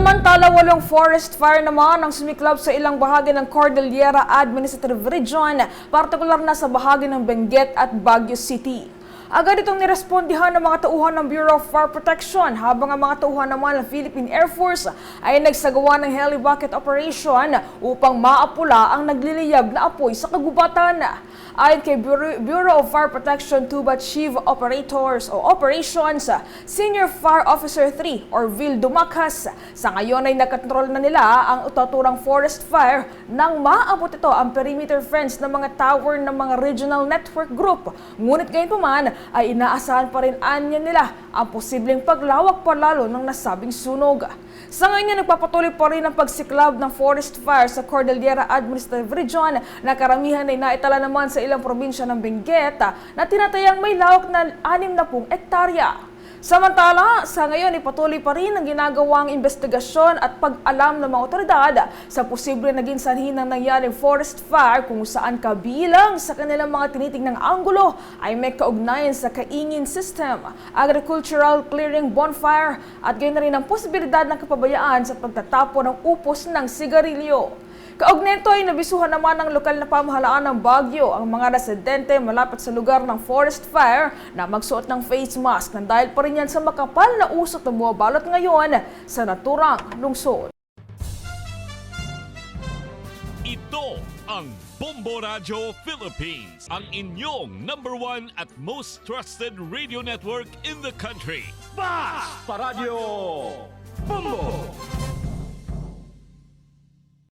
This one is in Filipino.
Samantala, walong forest fire naman ang sumiklab sa ilang bahagi ng Cordillera Administrative Region, partikular na sa bahagi ng Benguet at Baguio City. Agad itong nirespondihan ng mga tauhan ng Bureau of Fire Protection habang ang mga tauhan naman ng Philippine Air Force ay nagsagawa ng heli bucket operation upang maapula ang nagliliyab na apoy sa kagubatan. Ayon kay Bureau, of Fire Protection Tuba Chief Operators o Operations, Senior Fire Officer 3 or Vil Dumakas, sa ngayon ay nakatrol na nila ang utaturang forest fire nang maabot ito ang perimeter fence ng mga tower ng mga regional network group. Ngunit ngayon pa man ay inaasahan pa rin anya nila ang posibleng paglawak pa lalo ng nasabing sunog. Sa ngayon, nagpapatuloy pa rin ang pagsiklab ng forest fire sa Cordillera Administrative Region na karamihan ay naitala naman sa ilang probinsya ng Benguet na tinatayang may lawak na 60 ektarya. Samantala, sa ngayon ay patuloy pa rin ang ginagawang investigasyon at pag-alam ng mga otoridad sa posible naging sanhi ng nangyaring forest fire kung saan kabilang sa kanilang mga tinitingnang anggulo ay may kaugnayan sa kaingin system, agricultural clearing bonfire at gayon na rin ang posibilidad ng kapabayaan sa pagtatapo ng upos ng sigarilyo. Kaugnito ay nabisuhan naman ng lokal na pamahalaan ng Baguio ang mga residente malapit sa lugar ng forest fire na magsuot ng face mask na dahil pa rin yan sa makapal na usok na bumabalot ngayon sa naturang lungsod. Ito ang Bombo Radio Philippines, ang inyong number one at most trusted radio network in the country. Paradyo Bombo!